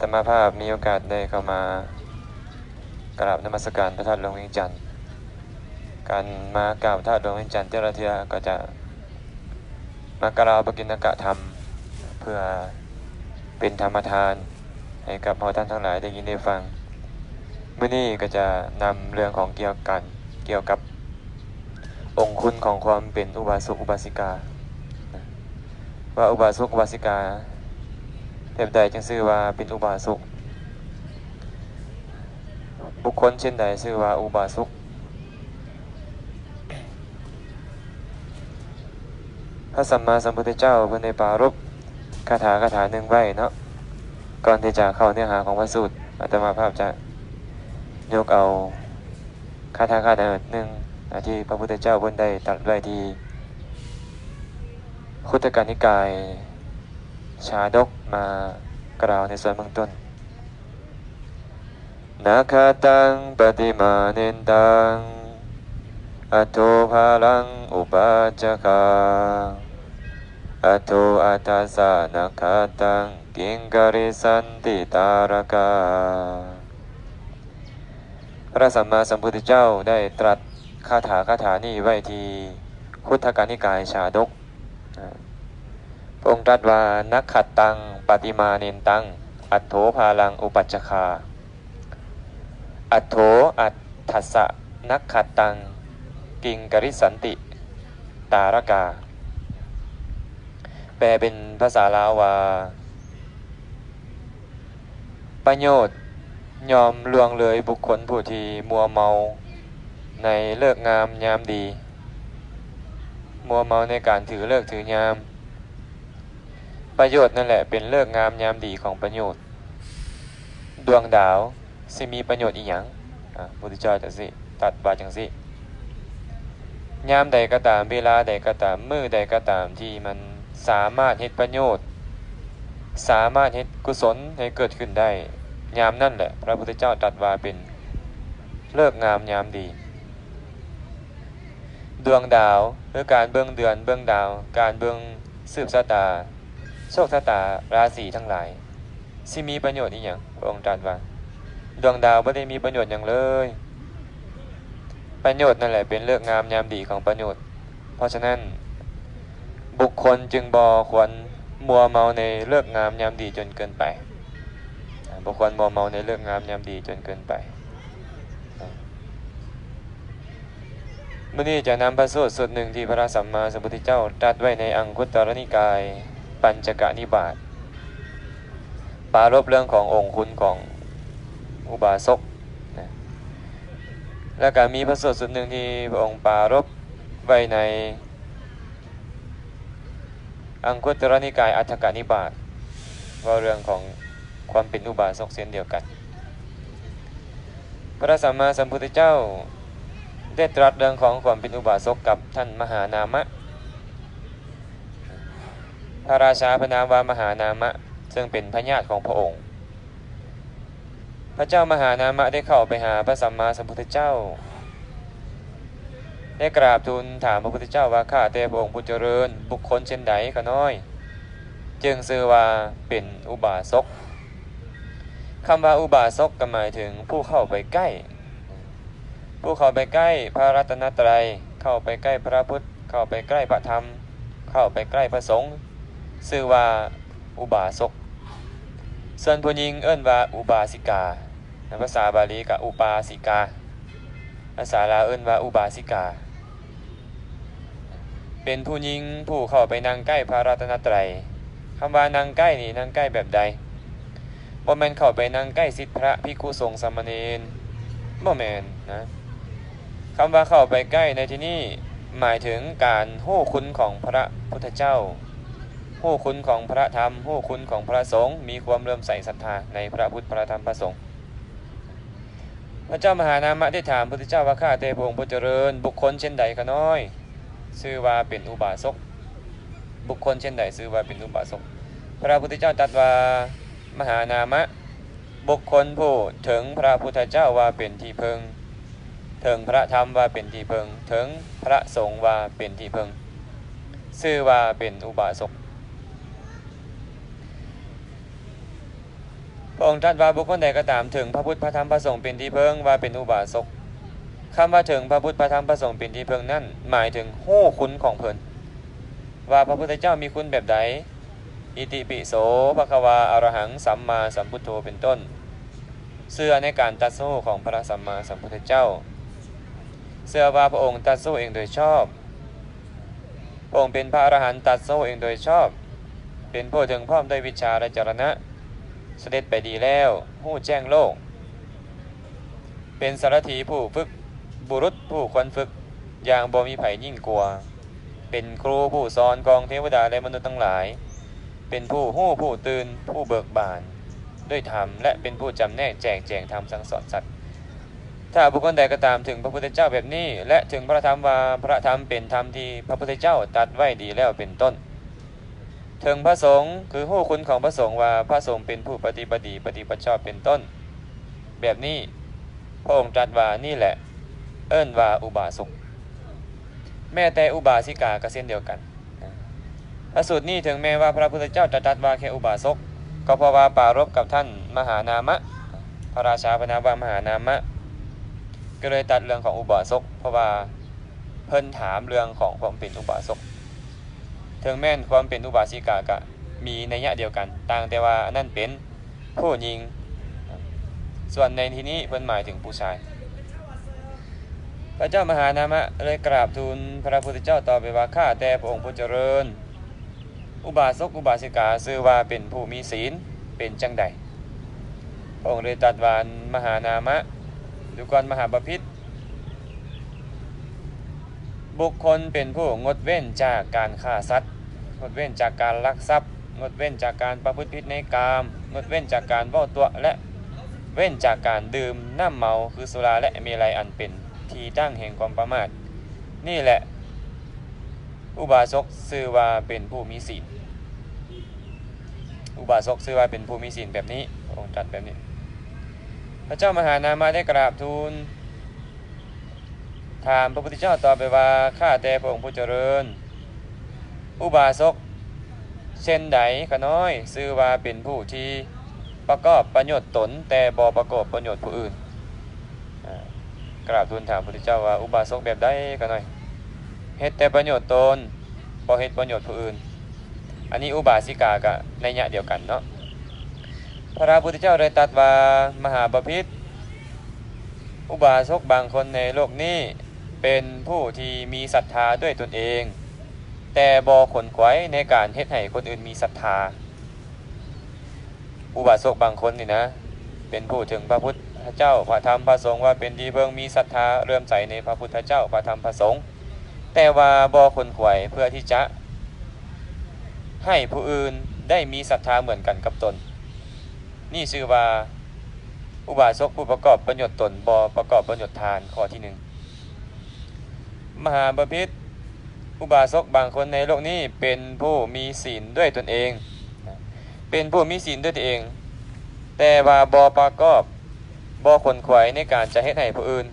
ธรรมภาพมีโอกาสได้เข้ามากราบนมัสการพระธาตุหลวงวียงจันทร์การมากราบพระธาตุหลวงวียงจันทร์เจ้าเทือก็จะมากราบปกิณกะธรรม เพื่อเป็นธรรมทาน ให้กับเราท่านทั้งหลายได้ยินได้ฟังมื้อนี้ก็จะนำเรื่องของเกี่ยวกันเกี่ยวกับองค์คุณของความเป็นอุบาสกอุบาสิกา ว่าอุบาสกอุบาสิกา เทพใดจึงชื่อว่าเป็นอุบาสกบุคคลเช่นใดชื่อว่าอุบาสกพระสัมมาสัมพุทธเจ้าเพิ่นได้ปารภคาถาคาถาหนึ่งไว้เนาะก่อนที่จะเข้าเนื้อหาของพระสูตรอาตมาภาพจะยกเอาคาถาคาถาหนึ่งที่พระพุทธเจ้าเพิ่นได้ตรัสไว้ที่คุตการนิกาย ชาดกมากล่าวในส่วนเบื้องต้นนาคาตังปฏิมาเนตังอตโตภาลังอุปาจคาอตโตอัตตาสานาคาตังกิงกริสันติตารกา พระสัมมาสัมพุทธเจ้าได้ตรัสคาถาคาถานี้ไว้ที่คุตกานิกายชาดก องค์ตรัสว่านักขัดตังปฏิมาเนนตัง อัตโถภาลังอุปัจจคา อัตโถอัตถัสสะนักขัดตัง กิงกริสันติ ตารกา แปลเป็นภาษาลาวว่าประโยชน์ยอมลวงเลยบุคคลผู้ที่มัวเมาในเลิกงามยามดี มัวเมาในการถือเลิกถือยาม ประโยชน์นั่นแหละเป็นเลิกงามยามดีของประโยชน์ ดวงดาวสิมีประโยชน์อีหยังอะพุทธเจ้าจังสิตัดบาจังสิยามใดก็ตามเวลาใดก็ตามมือใดก็ตามที่มันสามารถเฮ็ดประโยชน์ สามารถเฮ็ดกุศลให้เกิดขึ้นได้ยามนั่นแหละ พระพุทธเจ้าตรัสว่าเป็นเลิกงามยามดี ดวงดาวหรือการเบิ่งเดือนเบิ่งดาว การเบิ่งสืบชะตา โชคชะตาราศีทั้งหลายสิมีประโยชน์อีหยังพระองค์ตรัสว่า ดวงดาวไม่ได้มีประโยชน์อย่างเลย ประโยชน์นั่นแหละเป็นเลือกงามยามดีของประโยชน์ เพราะฉะนั้น บุคคลจึงบอควรมัวเมาในเลือกงามยามดีจนเกินไปบุคคลมัวเมาในเลือกงามยามดีจนเกินไปมื่อนี้จะนำพระสูตรสุดหนึ่งที่พระสัมมาสัมพุทธเจ้าตรัสไว้ในอังคุตตรนิกาย ปัญจกนิบาตปารบเรื่องขององค์คุณของอุบาสกนะแล้วก็มีพระสูตรสุดหนึ่งที่พระองค์ปารบไว้ใน อังคุตรนิกายอัฏฐกนิบาตว่าเรื่องของความเป็นอุบาสกเช่นเดียวกัน พระสัมมาสัมพุทธเจ้าได้ตรัสเรื่องของความเป็นอุบาสกกับท่านมหานามะ ระราชาพระนามว่ามหานามะ ซึ่งเป็นพระญาติของพระองค์ พระเจ้ามหานามะได้เข้าไปหาพระสัมมาสัมพุทธเจ้า ได้กราบทูลถามพระพุทธเจ้าว่าข้าแต่พระองค์ผู้เจริญ บุคคลเช่นใดก็น้อย จึงชื่อว่าเป็นอุบาสกคำว่าอุบาสกก็หมายถึงผู้เข้าไปใกล้ ผู้เข้าไปใกล้พระรัตนตรัย เข้าไปใกล้พระพุทธ เข้าไปใกล้พระธรรม เข้าไปใกล้พระสงฆ์ ชื่อว่าอุบาสกส่วนผู้หญิงเอิ้นว่าอุบาสิกาในภาษาบาลีกับอุปาสิกา ภาษาลาวเอิ้นว่าอุบาสิกา เป็นผู้หญิงผู้เข้าไปนั่งใกล้พระรัตนตรัยคำว่านั่งใกล้นี่นั่งใกล้แบบใดบ่แมนเข้าไปนั่งใกล้สิทธิพระภิกขุสงสามเณรบ่แมนนะคำว่าเข้าไปใกล้ในที่นี้หมายถึงการหู้คุณของพระพุทธเจ้า หู้คุณของพระธรรมหู้คุณของพระสงฆ์มีความเริ่อมใส่ศรัทธาในพระพุทธพระธรรมพระสงฆ์พระเจ้ามหานามะได้ถามพระพุทธเจ้าว่าข้าแต่พงค์ผู้เจริญ บุคคลเช่นใดก็น้อยชื่อว่าเป็นอุบาสกบุคคลเช่นใดชื่อว่าเป็นอุบาสกพระพุทธเจ้าตรัสว่ามหานามะ บุคคลผู้ถึงพระพุทธเจ้าว่าเป็นที่พึงถึงพระธรรมว่าเป็นที่พึงถึงพระสงฆ์ว่าเป็นที่พึงชื่อว่าเป็นอุบาสก พระองค์ตรัสว่าบุคคลใดก็ตามถึงพระพุทธพระธรรมพระสงฆ์เป็นที่เพิงว่าเป็นอุบาสกคำว่าถึงพระพุทธพระธรรมพระสงฆ์เป็นที่เพิงนั่นหมายถึงหู้คุณของเพิ่นว่าพระพุทธเจ้ามีคุณแบบใดอิติปิโสภควาอรหังสัมมาสัมพุทโธเป็นต้น เสื้อในการตัดสู้ของพระสัมมาสัมพุทธเจ้า เสื้อว่าพระองค์ตัดสู้เองโดยชอบพระองค์เป็นพระอรหันต์ตัดสู้เองโดยชอบ เป็นผู้ถึงพร้อมด้วยวิชาและจรณะ เสด็จไปดีแล้วหู้แจ้งโลก เป็นสารถีผู้ฝึก บุรุษผู้ควรฝึก อย่างบ่มีไผ่ยิ่งกลัว เป็นครูผู้สอนกองเทวดาและมนุษย์ทั้งหลาย เป็นผู้หู้ผู้ตื่นผู้เบิกบาน ด้วยธรรมและเป็นผู้จำแนกแจกแจงธรรมสั่งสอนสัตว์ถ้าบุคคลใดก็ตามถึงพระพุทธเจ้าแบบนี้ และถึงพระธรรมว่าพระธรรมเป็นธรรมที่พระพุทธเจ้าตัดไว้ดีแล้วเป็นต้น ถึงพระสงฆ์คือหู้คุณของพระสงฆ์ว่าพระสงฆ์เป็นผู้ปฏิบัติปฏิบัติชอบเป็นต้น แบบนี้พระองค์ตรัสว่านี่แหละ เอิ้นว่าอุบาสกแม้แต่อุบาสิกาก็เช่นเดียวกันพระสูตรนี้ถึงแม้ว่าพระพุทธเจ้าจะตรัสว่าแค่อุบาสกก็เพราะว่าปรารบกับท่านมหานามะ พระราชาพนามว่ามหานามะ ก็เลยตัดเรื่องของอุบาสกเพราะว่าเพิ่นถามเรื่องของความเป็นอุบาสก ถึงแม้นความเป็นอุบาสิกากะมีในยะเดียวกัน ต่างแต่ว่านั่นเป็นผู้หญิง ส่วนในที่นี้เพิ่นหมายถึงผู้ชาย พระเจ้ามหานามะเลยกราบทูลพระพุทธเจ้าต่อไปว่าข้าแต่พระองค์ผู้เจริญ อุบาสกอุบาสิกาชื่อว่าเป็นผู้มีศีลเป็นจังใดพระองค์เลยตรัสว่ามหานามะดูก่อนมหาบพิษ บุคคลเป็นผู้งดเว้นจากการฆ่าสัตว์ งดเว้นจากการลักทรัพย์ งดเว้นจากการประพฤติผิดในกาม งดเว้นจากการเว้าตัวและเว้นจากการดื่มน้ำเมาคือสุราและเมลัยอันเป็นที่ตั้งแห่งความประมาท นี่แหละ อุบาสกชื่อว่าเป็นผู้มีศีลอุบาสกชื่อว่าเป็นผู้มีศีลแบบนี้พระองค์ตรัสแบบนี้ พระเจ้ามหานามาได้กราบทูล ถามพระพุทธเจ้าตอบไปว่าข้าแต่พระองค์ผู้เจริญ อุบาสกเช่นใดขน้อยชื่อว่าเป็นผู้ที่ประกอบประโยชน์ตนแต่บ่ประกอบประโยชน์ผู้อื่นกราบทูลถามพระพุทธเจ้าว่าอุบาสกแบบใดขน้อยเฮ็ดแต่ประโยชน์ตนบ่เฮ็ดประโยชน์ผู้อื่น อันนี้อุบาสิกากะในยะเดียวกันเนาะพระพุทธเจ้าได้ตรัสว่ามหาบพิษอุบาสกบางคนในโลกนี้ เป็นผู้ที่มีศรัทธาด้วยตนเอง แต่บอขนขวายในการเฮ็ดให้คนอื่นมีศรัทธา อุบาสกบางคนนี่นะ เป็นผู้ถึงพระพุทธเจ้าพระธรรมพระสงฆ์ว่าเป็นที่เพิ่งมีศรัทธาเริ่มใสในพระพุทธเจ้าพระธรรมพระสงฆ์แต่ว่าบอขนขวายเพื่อที่จะให้ผู้อื่นได้มีศรัทธาเหมือนกันกับตน นี่ชื่อว่าอุบาสกผู้ประกอบประโยชน์ตนบอประกอบประโยชน์ทานข้อที่หนึ่ง มหาบพิษอุบาสกบางคนในโลกนี้เป็นผู้มีศีลด้วยตนเอง เป็นผู้มีศีลด้วยตัวเอง แต่ว่าบอประกอบบอคนขวายในการจะให้ให้ผู้อื่น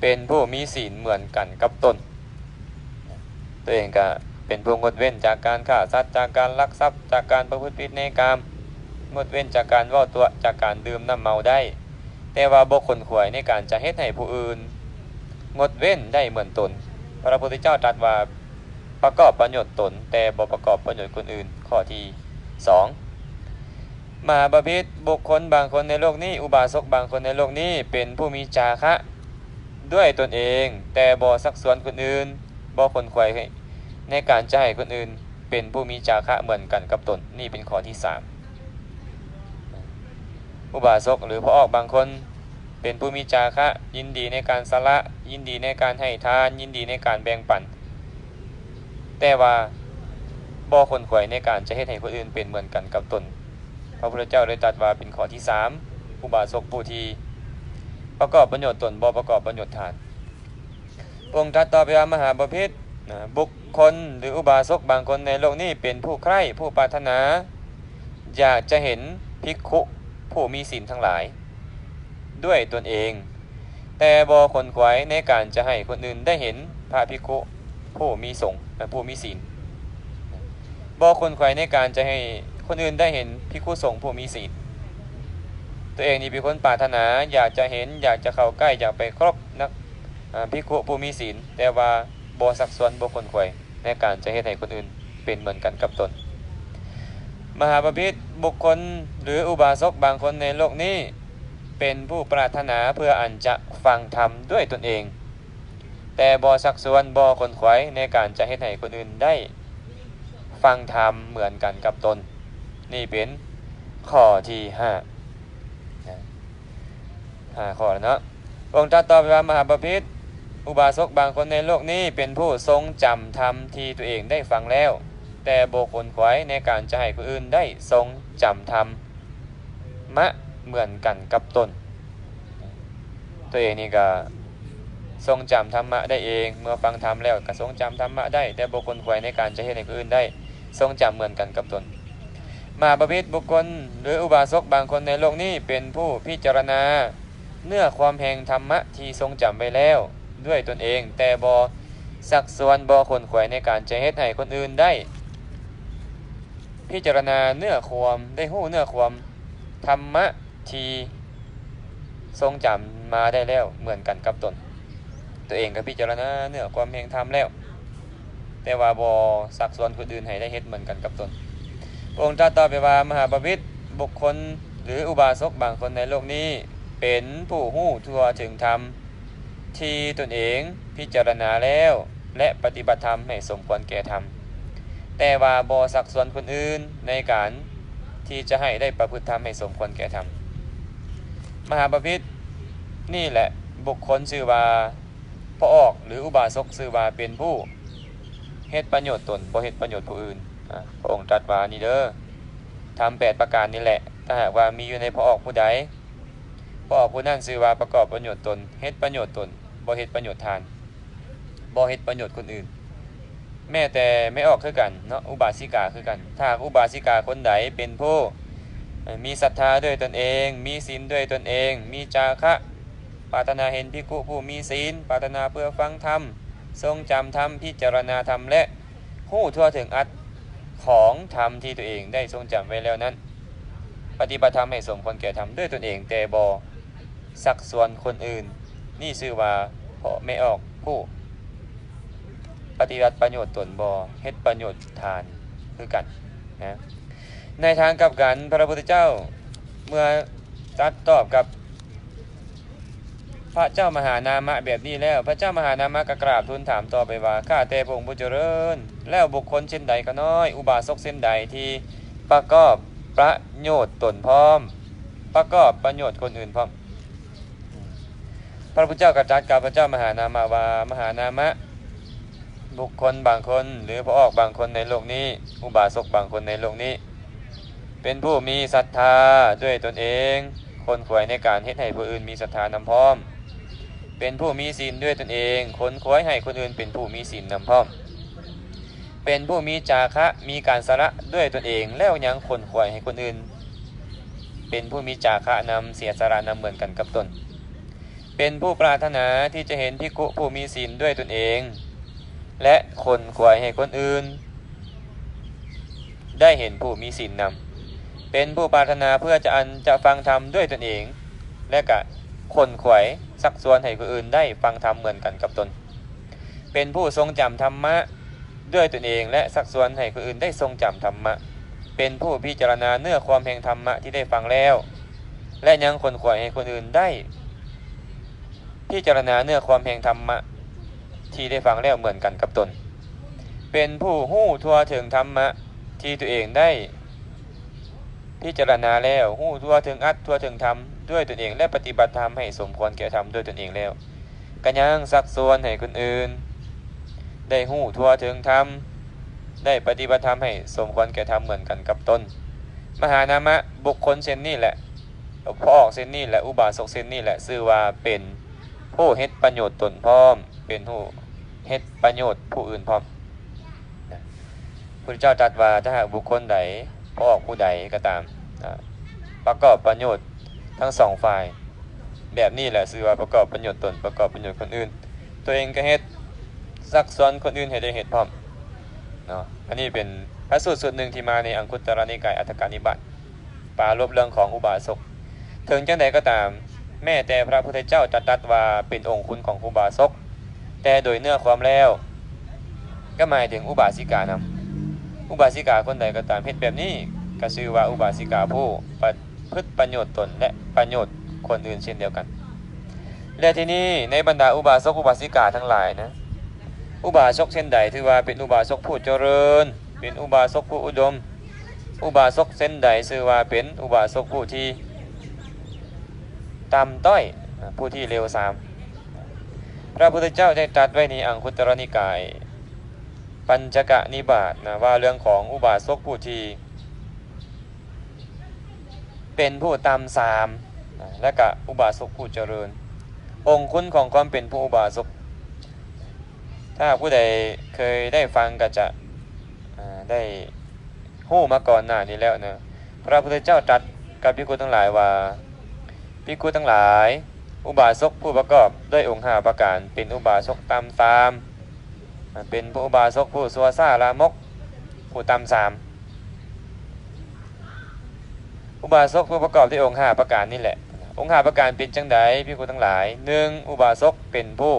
เป็นผู้มีศีลเหมือนกันกับตน ตัวเองก็เป็นผู้งดเว้นจากการฆ่าสัตว์จากการลักทรัพย์ จากการประพฤติผิดในกามงดเว้นจากการว่าตัวจากการดื่มน้ำเมาได้ แต่ว่าบุคคลขวายในการจะเฮ็ดให้ผู้อื่น งดเว้นได้เหมือนตน พระพุทธเจ้าตรัสว่าประกอบประโยชน์ตน แต่บ่ประกอบประโยชน์คนอื่น ข้อที่สองมหาบพิษบุคคลบางคนในโลกนี้ อุบาสกบางคนในโลกนี้เป็นผู้มีจาคะ ด้วยตนเอง แต่บ่สักส่วนคนอื่นบ่คนขวายในการจะให้คนอื่น เป็นผู้มีจาคะเหมือนกันกับตนนี่เป็นข้อที่สามอุบาสกหรือพระออกบางคน เป็นผู้มีจาคะ ยินดีในการสละ ยินดีในการให้ทาน ยินดีในการแบ่งปัน แต่ว่าบ่คนขวยในการจะให้ให้คนอื่นเป็นเหมือนกันกับตน พระพุทธเจ้าได้ตรัสว่าเป็นข้อที่สามอุบาสกผู้ที่ประกอบประโยชน์ตนบ่ประกอบประโยชน์ทาน องค์ตรัสต่อไปว่ามหาบพิษนะบุคคลหรืออุบาสกบางคนในโลกนี้เป็นผู้ใคร่ผู้ปรารถนา อยากจะเห็นภิกขุผู้มีศีลทั้งหลาย ด้วยตนเอง แต่บอคนขวายในการจะให้คนอื่นได้เห็นพระภิกขุผู้มีสงฆ์ผู้มีศีลบอคนขวายในการจะให้คนอื่นได้เห็นภิกขุสงฆ์ผู้มีศีลตัวเองนี่เป็นคนปรารถนาอยากจะเห็นอยากจะเข้าใกล้อยากไปครบนักอ่าภิกขุผู้มีศีลแต่ว่าบ่สักส่วนบ่คนขวยในการจะเฮ็ดให้คนอื่นเป็นเหมือนกันกับตน มหาปพิธบุคคลหรืออุบาสกบางคนในโลกนี้ เป็นผู้ปรารถนาเพื่ออันจะฟังธรรมด้วยตนเอง แต่บ่สักส่วนบ่คนขวายในการจะเฮ็ดให้คนอื่นได้ฟังธรรมเหมือนกันกับตน นี่เป็นข้อที่ห้าห้าข้อแล้วเนาะองค์ตรัสต่อไปว่ามหาปพิธอุบาสกบางคนในโลกนี้เป็นผู้ทรงจำธรรมที่ตัวเองได้ฟังแล้ว แต่โบคนขวายในการจะให้คนอื่นได้ทรงจำธรรมมะ เหมือนกันกับตน ตัวเองนี่ก็ทรงจำธรรมะได้เอง เมื่อฟังธรรมแล้วก็ทรงจำธรรมะได้ แต่บุคคลขวยในการจะให้ในคนอื่นได้ ทรงจำเหมือนกันกับตน มาประเภทบุคคล หรืออุบาสกบางคนในโลกนี้เป็นผู้พิจารณา เนื้อความแห่งธรรมะที่ทรงจำไว้แล้วด้วยตนเอง แต่บอสักส่วนบอคนขวยในการจะเฮ็ดให้คนอื่นได้ พิจารณาเนื้อความได้หู้เนื้อความธรรมะ ที่ทรงจำมาได้แล้วเหมือนกันกับตน ตัวเองก็พิจารณาเนื้อความแห่งธรรมแล้ว แต่ว่าบอสักส่วนคนอื่นให้ได้เฮ็ดเหมือนกันกับตนองค์ตรัสต่อไปว่ามหาบพิตรบุคคลหรืออุบาสกบางคนในโลกนี้เป็นผู้หู้ทั่วถึงธรรมที่ตนเองพิจารณาแล้ว และปฏิบัติธรรมให้สมควรแก่ธรรมแต่ว่าบอสักส่วนคนอื่นในการที่จะให้ได้ประพฤติธรรมให้สมควรแก่ธรรม มหาปพิธนี่แหละบุคคลชื่อว่าพระออกหรืออุบาสกชื่อว่าเป็นผู้เฮ็ดประโยชน์ตนบ่เฮ็ดประโยชน์ผู้อื่นอะพระองค์ตรัสว่านี่เด้อทำแปดประการนี่แหละ ถ้าหากว่ามีอยู่ในพระออกผู้ใดพระออกผู้นั้นชื่อว่าประกอบประโยชน์ตนเฮ็ดประโยชน์ตนบ่เฮ็ดประโยชน์ทานบ่เฮ็ดประโยชน์คนอื่น แม้แต่ไม่ออกคือกันเนาะอุบาสิกาคือกัน ถ้าอุบาสิกาคนใดเป็นผู้ มีศรัทธาด้วยตนเอง มีศีลด้วยตนเอง มีจาคะปรารถนาเห็นภิกุผู้มีศีลปรารถนาเพื่อฟังธรรม ทรงจำธรรมพิจารณาธรรมและหู้ทั่วถึงอัตของธรรมที่ตัวเองได้ทรงจำไว้แล้วนั้น ปฏิบัติธรรมให้สมควรแก่ธรรมด้วยตนเองแต่บอสักส่วนคนอื่น นี่ชื่อว่าเพาะไม่ออกผู้ ปฏิบัติประโยชน์ตนบอเฮ็ดประโยชน์ทานคือกันนะ ในทางกับกันพระพุทธเจ้าเมื่อตัดตอบกับ พระเจ้ามหานามะแบบนี้แล้ว พระเจ้ามหานามะก็กราบทูลถามต่อไปว่าข้าแต่พระองค์ผู้เจริญ แล้วบุคคลเช่นใดก็น้อย อุบาสกเช่นใดที่ประกอบประโยชน์ตนพร้อม ประกอบประโยชน์คนอื่นพร้อม พระพุทธเจ้ากระจัดกับพระเจ้ามหานามะว่ามหานามะบุคคลบางคนหรือพระออกบางคนในโลกนี้ อุบาสกบางคนในโลกนี้ เป็นผู้มีศรัทธาด้วยตนเอง คนขวายในการเฮ็ดให้ผู้อื่นมีศรัทธานำพร้อม เป็นผู้มีศีลด้วยตนเอง คนขวายให้คนอื่นเป็นผู้มีศีลนำพร้อม เป็นผู้มีจาคะมีการสละด้วยตนเองแล้วยังคนขวายให้คนอื่น เป็นผู้มีจาคะนำเสียสละนำเหมือนกันกับตน เป็นผู้ปรารถนาที่จะเห็นพิกุผู้มีศีลด้วยตนเอง และคนขวายให้คนอื่น ได้เห็นผู้มีศีลนำ เป็นผู้ปรารถนาเพื่อจะอันจะฟังธรรมด้วยตนเอง และกะคนขวายสักส่วนให้คนอื่นได้ฟังธรรมเหมือนกันกับตน เป็นผู้ทรงจำธรรมะด้วยตนเองและสักส่วนให้คนอื่นได้ทรงจำธรรมะ เป็นผู้พิจารณาเนื้อความแห่งธรรมะที่ได้ฟังแล้ว และยังคนขวายให้คนอื่นได้ พิจารณาเนื้อความแห่งธรรมะที่ได้ฟังแล้วเหมือนกันกับตน เป็นผู้หู้ทั่วถึงธรรมะที่ตัวเองได้ พิจารณาแล้วหู้ทั่วถึงอัตทั่วถึงธรรมด้วยตนเองและปฏิบัติธรรมให้สมควรแก่ธรรมด้วยตนเองแล้วกันยังสักส่วนให้คนอื่น ได้หู้ทั่วถึงธรรมได้ปฏิบัติธรรมให้สมควรแก่ธรรมเหมือนกันกับตนมหานามะบุคคลเช่นนี้แหละพ่อออกเส้นนี้และอุบาสกเส้นนี้แหละชื่อว่าเป็นผู้เฮ็ดประโยชน์ตนพร้อม เป็นผู้เฮ็ดประโยชน์ผู้อื่นพร้อมพระเจ้าตรัสว่าถ้าหากบุคคลใดพ่อออกผู้ใดก็ตาม ประกอบประโยชน์ทั้งสองฝ่าย แบบนี้แหละชื่อว่าประกอบประโยชน์ตนประกอบประโยชน์คนอื่น ตัวเองก็เฮ็ดซักซ้อนคนอื่นให้ได้เฮ็ดพร้อมเนาะอันนี้เป็นพระสูตรสูตรหนึ่งที่มาในอังคุตตรนิกายอัตถกานิบาตปารบเรื่องของอุบาสกถึงจังใดก็ตาม แม่แต่พระพุทธเจ้าตรัสว่าเป็นองค์คุณของอุบาสกแต่โดยเนื้อความแล้ว ก็หมายถึงอุบาสิกานำอุบาสิกาคนใดก็ตามเฮ็ดแบบนี้ ก็ชื่อว่าอุบาสิกาผู้ประพฤติประโยชน์ตนและประโยชน์คนอื่นเช่นเดียวกัน และที่นี้ในบรรดาอุบาสกอุบาสิกาทั้งหลายนะอุบาสกเช่นใดถือว่าเป็นอุบาสกผู้เจริญ เป็นอุบาสกผู้อุดม อุบาสกเส้นใดชื่อว่าเป็นอุบาสกผู้ที่ต่ำต้อยผู้ที่เลวทรามพระพุทธเจ้าได้ตรัสไว้ในอังคุตรนิกาย ปัญจกะนิบาตนะว่าเรื่องของอุบาสกผู้ที่ เป็นผู้ตามสามและกะอุบาสกผู้เจริญ องค์คุณของความเป็นผู้อุบาสกถ้าผู้ใดเคยได้ฟังก็จะได้หู้มาก่อนหน้านี้แล้วเนะพระพุทธเจ้าตรัสกับพิกุทั้งหลายว่าพิกุทั้งหลาย อุบาสกผู้ประกอบด้วยองค์ห้าประการ เป็นอุบาสกตามตาม เป็นผู้อุบาสกผู้สัวซาลามกผู้ตามสาม อุบาสกผู้ประกอบด้วยองค์ห้าประการนี่แหละ องค์ห้าประการเป็นจังใดพี่คุทั้งหลายหนึ่งอุบาสกเป็นผู้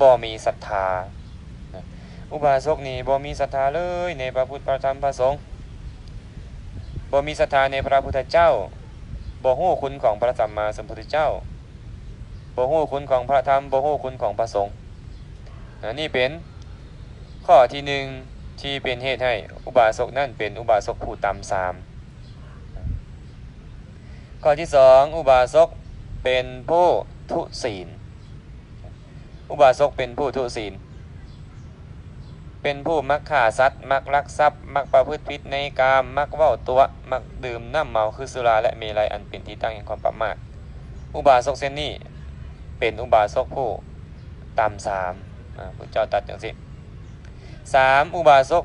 บ่มีศรัทธา อุบาสกนี่บ่มีศรัทธาเลยในพระพุทธพระธรรมพระสงฆ์บ่มีศรัทธาในพระพุทธเจ้าบ่ฮู้คุณของพระสัมมาสัมพุทธเจ้าบ่ฮู้คุณของพระธรรมบ่ฮู้คุณของพระสงฆ์นี่เป็นข้อที่หนึ่งที่เป็นเหตุให้อุบาสกนั่นเป็นอุบาสกผู้ต่ำสาม ข้อที่สองอุบาสกเป็นผู้ทุศีล อุบาสกเป็นผู้ทุศีล เป็นผู้มักฆ่าสัตว์มักลักทรัพย์มักประพฤติผิดในกามมักเว้าตัวมักดื่มน้ำเมาคือสุราและเมลัยอันเป็นที่ตั้งแห่งความประมาทอุบาสกเส้นนี้เป็นอุบาสกผู้ต่ำสามพระเจ้าตัดอย่างสิสามอุบาสก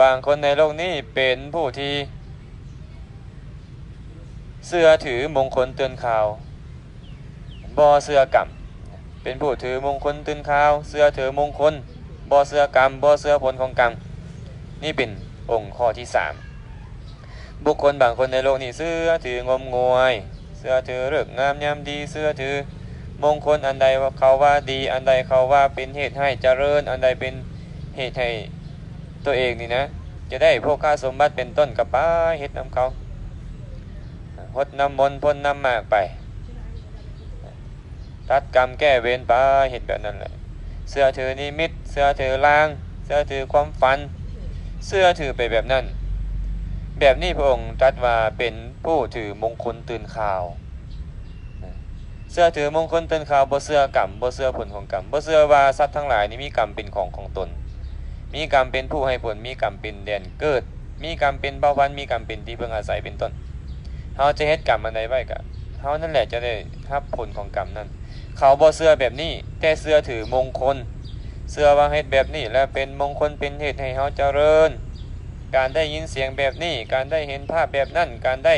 บางคนในโลกนี้เป็นผู้ที่ เสื้อถือมงคลเตือนข่าวบอเสื้อกรรมเป็นผู้ถือมงคลเตือนข่าว เสื้อถือมงคลบอเสื้อกรรมบอเสื้อผลของกรรมนี่เป็นองค์ข้อที่สามบุคคลบางคนในโลกนี้เสื้อถืองมงวย เสื้อถือเรื่องงามยามดีเสื้อถือมงคลอันใดเขาว่าดีอันใดเขาว่าเป็นเหตุให้เจริญ อันใดเป็นเหตุให้ตัวเองนี่นะ จะได้พวกข้าสมบัติเป็นต้นกับป้าเฮ็ดนำเขา หดน้ำมนต์พ่นน้ำมากไปตัดกรรมแก้เวรไปเห็นแบบนั้นแหละเสื้อถือนิมิตเสื้อถือลาง เสื้อถือความฝัน เสื้อถือไปแบบนั้น แบบนี้พระองค์ตรัสว่าเป็นผู้ถือมงคลตื่นข่าว เสื้อถือมงคลตื่นข่าวบ่เสื้อกรรมบ่เสื้อผลของกรรมบ่เสื้อว่าสัตว์ทั้งหลายนี้มีกรรมเป็นของของตน มีกรรมเป็นผู้ให้ผลมีกรรมเป็นแดนเกิด มีกรรมเป็นเบาหวันมีกรรมเป็นที่เพิ่งอาศัยเป็นต้น เขาจะเฮ็ดกรรมอันใดไว้ก็เขานั่นแหละจะได้รับผลของกรรมนั้น เขาบ่เสื้อแบบนี้ แต่เสื้อถือมงคล เสื้อว่าเฮ็ดแบบนี้ แล้วเป็นมงคลเป็นเหตุให้เขาเจริญ การได้ยินเสียงแบบนี้ การได้เห็นภาพแบบนั้น การได้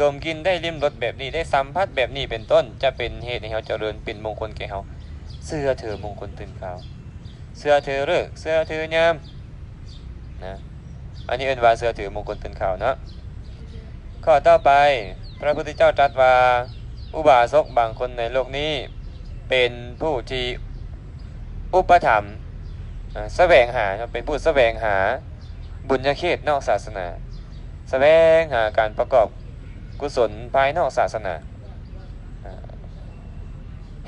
ดมกลินได้ลิ้มรสแบบนี้ได้สัมผัสแบบนี้เป็นต้น จะเป็นเหตุให้เขาเจริญเป็นมงคลแก่เขาเสื้อถือมงคลตื่นข่าวเสื้อถือเลิกเสื้อถือยามนะอันนี้เอิ้นว่าเสื้อถือมงคลตื่นข่าวเนาะ ข้อต่อไป พระพุทธเจ้าตรัสว่า อุบาสกบางคนในโลกนี้ เป็นผู้ที่อุปถัมภ์แสวงหาเป็นผู้แสวงหาบุญญาเขตนอกศาสนาแสวงหาการประกอบกุศลภายนอกศาสนาอ่า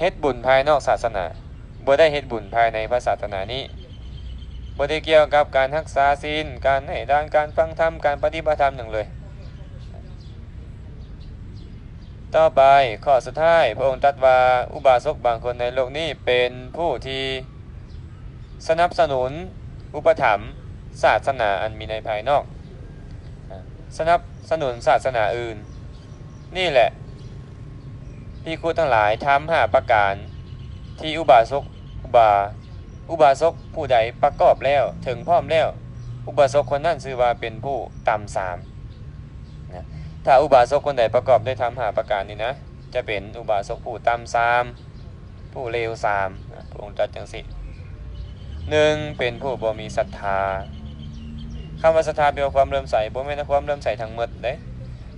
เฮ็ดบุญภายนอกศาสนาบ่ได้เฮ็ดบุญภายในพระศาสนานี้บ่ได้เกี่ยวกับการรักษาศีลการให้ทานการฟังธรรมการปฏิบัติธรรมอย่างเลย ต่อไปข้อสุดท้ายพระองค์ตรัสว่าอุบาสกบางคนในโลกนี้เป็นผู้ที่สนับสนุนอุปถัมภ์ศาสนาอันมีในภายนอก สนับสนุนศาสนาอื่น นี่แหละพี่ครูทั้งหลายทำหาประการที่อุบาสกอุบา อุบาสกผู้ใดประกอบแล้วถึงพร้อมแล้ว อุบาสกคนนั้นชื่อว่าเป็นผู้ต่ำสาม ถ้าอุบาสกคนใดประกอบด้วยธรรมหาประการนี้นะ จะเป็นอุบาสกผู้ตำสาม ผู้เลวสามพระองค์ตรัสจังสิหนึ่งเป็นผู้บ่มีศรัทธาคำว่าศรัทธาเป็นความเริ่มใสบ่แม่นความเริ่มใสทั้งหมดเด้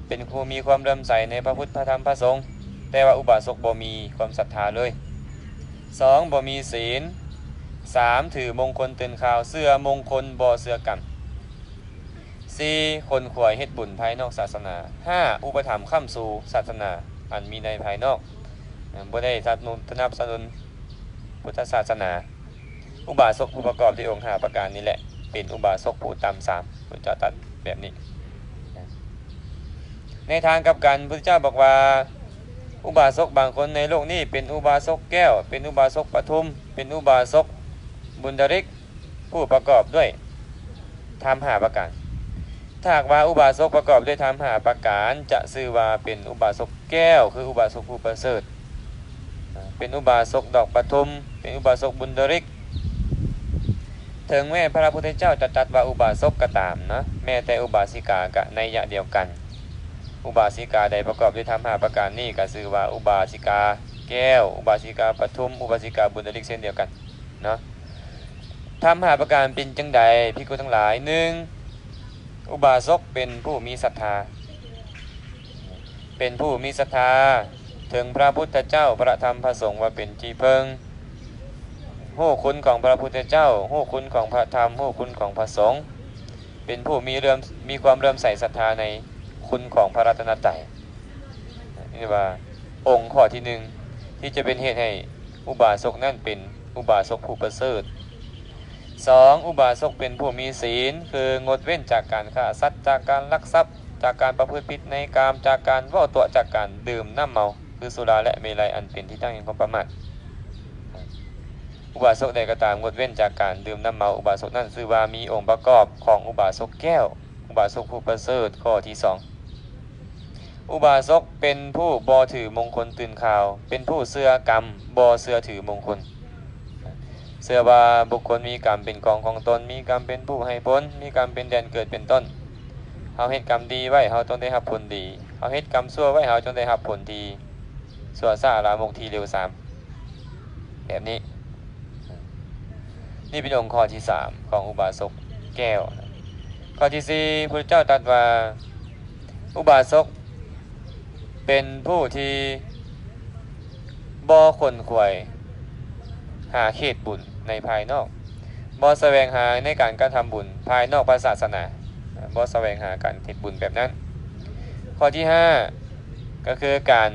เป็นผู้มีความเริ่มใสในพระพุทธพระธรรมพระสงฆ์แต่ว่าอุบาสกบ่มีความศรัทธาเลย 2. บ่มีศีล 3. ถือมงคลตื่นข่าวเสื้อมงคลบ่เสื้อกรรม 4. คนขวยเฮ็ดบุญภายนอกศาสนา 5. อุปถัมภ์ข้ามสู่ศาสนา อันมีในภายนอกบ่ได้สนับสนุนพุทธศาสนา อุบาสกผู้ประกอบด้วยองค์หาประการนี้แหละ เป็นอุบาสกผู้ต่ำสามพุทธเจ้าตัดแบบนี้ ในทางกับกันพุทธเจ้าบอกว่า อุบาสกบางคนในโลกนี้ เป็นอุบาสกแก้ว เป็นอุบาสกปทุม เป็นอุบาสกบุญดริก ผู้ประกอบด้วยธรรมหาประการ ถ้าหากว่าอุบาสกประกอบด้วยธรรมหาประการจะชื่อว่าเป็นอุบาสกแก้ว คืออุบาสกผู้ประเสริฐ เป็นอุบาสกดอกปทุม เป็นอุบาสกบุญดริก ถึงแม้พระพุทธเจ้าจะตัดว่าอุบาสกก็ตามนะแม้แต่อุบาสิกาก็ในยะเดียวกัน อุบาสิกาใดประกอบด้วยธรรมหาประการนี้ก็ชื่อว่าอุบาสิกาแก้ว อุบาสิกาปทุม อุบาสิกาบุญดริกเช่นเดียวกันเนาะธรรมหาประการเป็นจังใดพิกุทั้งหลายหนึ่ง อุบาสกเป็นผู้มีศรัทธา เป็นผู้มีศรัทธา ถึงพระพุทธเจ้าพระธรรมพระสงฆ์ว่าเป็นที่เพิงหู้คุณของพระพุทธเจ้าหู้คุณของพระธรรมหู้คุณของพระสงฆ์เป็นผู้มีเริ่มมีความเริ่มใส่ศรัทธาในคุณของพระรัตนตรัยนี่ว่าองค์ข้อที่หนึ่งที่จะเป็นเหตุให้อุบาสกนั่นเป็นอุบาสกผู้ประเสริฐ สองอุบาสกเป็นผู้มีศีล คืองดเว้นจากการฆ่าสัตว์จากการลักทรัพย์ จากการประพฤติผิดในกามจากการว่าตัวจากการดื่มน้ำเมา คือสุราและเมลัยอันเป็นที่ตั้งแห่งความประมาทอุบาสกใดก็ตามงดเว้นจากการดื่มน้ำเมาอุบาสกนั่นชื่อว่ามีองค์ประกอบของอุบาสกแก้ว อุบาสกผู้ประเสริฐข้อที่สองอุบาสกเป็นผู้บอถือมงคลตื่นข่าว เป็นผู้เสื้อกรรมบอเสื้อถือมงคล เสื้อว่าบุคคลมีกรรมเป็นกองของตน มีกรรมเป็นผู้ให้ผลมีกรรมเป็นแดนเกิดเป็นต้นเฮาเฮ็ดกรรมดีไว้เฮาต้องได้รับผลดีเฮาเฮ็ดกรรมชั่วไว้เฮาต้องได้รับผลดีสัวนซาลามกทีเร็วสามแบบนี้ นี่เป็นองค์ข้อที่สามของอุบาสกแก้ว ข้อที่สี่พระเจ้าตรัสว่าอุบาสกเป็นผู้ที่บ่ขนขวยหาเขตบุญ ในภายนอกบ่แสวงหาในการกระทำบุญภายนอกพระศาสนาบ่แสวงหาการเฮ็ดบุญแบบนั้น ข้อที่ห้าก็คือการ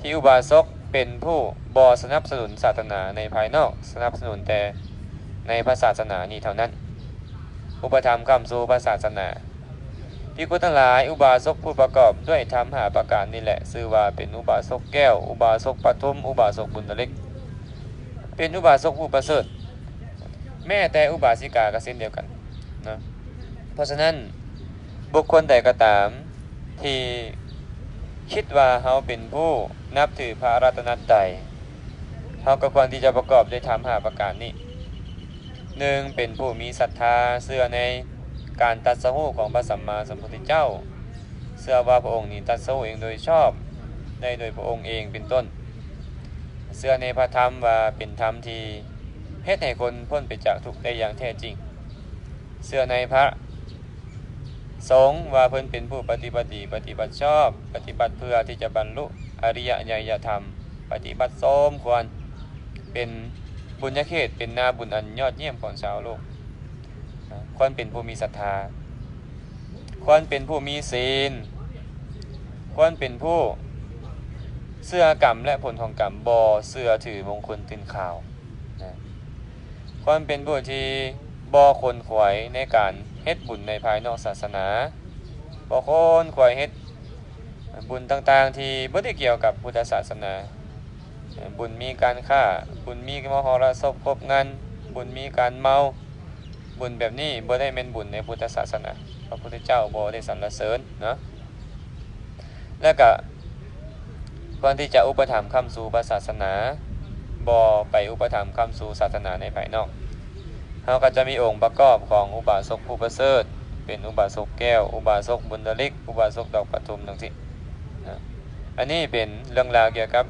ที่อุบาสกเป็นผู้บ่สนับสนุนศาสนาในภายนอกสนับสนุนแต่ในพระศาสนานี้เท่านั้น อุปธรรมคำสู่พระศาสนาพิกุทั้งหลายอุบาสกผู้ประกอบด้วยธรรมหาประการนี่แหละชื่อว่าเป็นอุบาสกแก้ว อุบาสกปทุม อุบาสกบุญเล็ก เป็นอุบาสกผู้ประเสริฐแม่แต่อุบาสิกาก็เช่นเดียวกันนะเพราะฉะนั้นบุคคลใดก็ตาม ที่คิดว่าเขาเป็นผู้นับถือพระรัตนตรัยเขาก็ควรที่จะประกอบด้วยธรรมหาประการนี้หนึ่งเป็นผู้มีศรัทธาเชื่อในการตัดสหูของพระสัมมาสัมพุทธเจ้าเชื่อว่าพระองค์นี้ตัดสหูเองโดยชอบได้โดยพระองค์เองเป็นต้น เชื่อในพระธรรมว่าเป็นธรรมที่เฮ็ดให้คนพ้นไปจากทุกข์ได้อย่างแท้จริงเชื่อในพระสงฆ์ว่าเพิ่นเป็นผู้ปฏิบัติปฏิบัติชอบ ปฏิบัติเพื่อที่จะบรรลุอริยญาณธรรม ปฏิบัติสมควรเป็นบุญญาเขตเป็นนาบุญอันยอดเยี่ยมของชาวโลกควรเป็นผู้มีศรัทธาควรเป็นผู้มีศีลควรเป็นผู้ เสื้อกรรมและผลของกรรมบอเสื้อถือมงคลตื่นข่าวนะควรเป็นผู้ที่บอคนขวยในการเฮ็ดบุญในภายนอกศาสนาบอคนขวยเฮ็ดบุญต่างๆ ที่บ่ได้เกี่ยวกับพุทธศาสนา บุญมีการฆ่า บุญมีมหรสพครบงานบุญมีการเมา บุญแบบนี้บ่ได้เป็นบุญในพุทธศาสนา พระพุทธเจ้าบ่ได้สรรเสริญเนาะแล้วก็ ควรที่จะอุปถัมภ์คำสู่ศาสนาบ่ไปอุปถัมภ์คำสู่ศาสนาในภายนอกเราก็จะมีองค์ประกอบของอุบาสกผู้ประเสริฐ เป็นอุบาสกแก้ว อุบาสกบุญดลิก อุบาสกดอกปทุมทั้งสิ้นะอันนี้เป็นเรื่องราวเกี่ยวกับ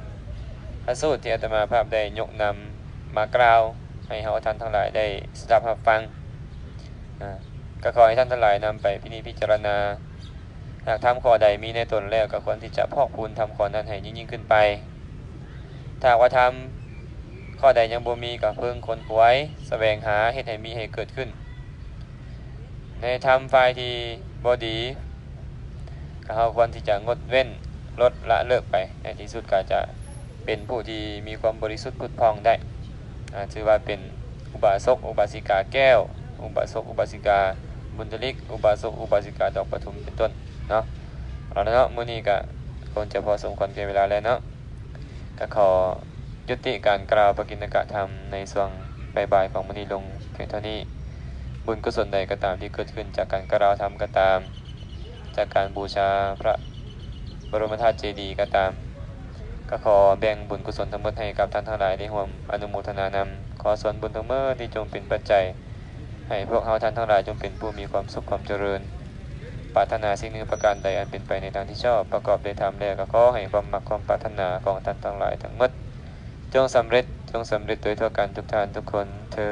พระสูตรที่อาตมาภาพได้ยกนำมากล่าว ให้เฮาท่านทั้งหลายได้สดับรับฟังนะก็ขอให้ท่านทั้งหลายนำไปพินิจพิจารณา หากทำข้อใดมีในตนแล้วก็ควรที่จะพอกพูนทำข้อนั้นให้ยิ่งยิ่งขึ้นไป ถ้าหากว่าทำข้อใดยังบ่มีก็เพิ่งคนควยแสวงหาเฮ็ดให้มีให้เกิดขึ้น ในทำฝ่ายที่บ่ดีก็เราควรที่จะงดเว้นลดละเลิกไป ในที่สุดก็จะเป็นผู้ที่มีความบริสุทธิ์ผุดพองได้อาถือว่าเป็นอุบาสกอุบาสิกาแก้ว อุบาสกอุบาสิกาบุญทลิก อุบาสกอุบาสิกาดอกปทุมเป็นต้น เนาะเอาละเนาะมื้อนี้ก็คงจะพอสมควรแก่เวลาแล้วเนาะก็ขอยุติการกล่าวปกิณกะธรรมในช่วงบ่ายๆของมื้อนี้ลงเพียงเท่านี้ บุญกุศลใดก็ตามที่เกิดขึ้นจากการกล่าวธรรมก็ตาม จากการบูชาพระบรมธาตุเจดีย์ก็ตาม ก็ขอแบ่งบุญกุศลทั้งหมดให้กับท่านทั้งหลายได้ร่วมอนุโมทนานำขอส่วนบุญทั้งหมดที่จงเป็นปัจจัยให้พวกเราท่านทั้งหลายจงเป็นผู้มีความสุขความเจริญ ปรารถนาสิ่งหนึ่งประการใดอันเป็นไปในทางที่ชอบประกอบด้วยธรรมแล้วก็ขอให้ความมักความปรารถนาของท่านทั้งหลายทั้งหมดจงสำเร็จจงสำเร็จโดยทั่วกันทุกท่านทุกคนเธอ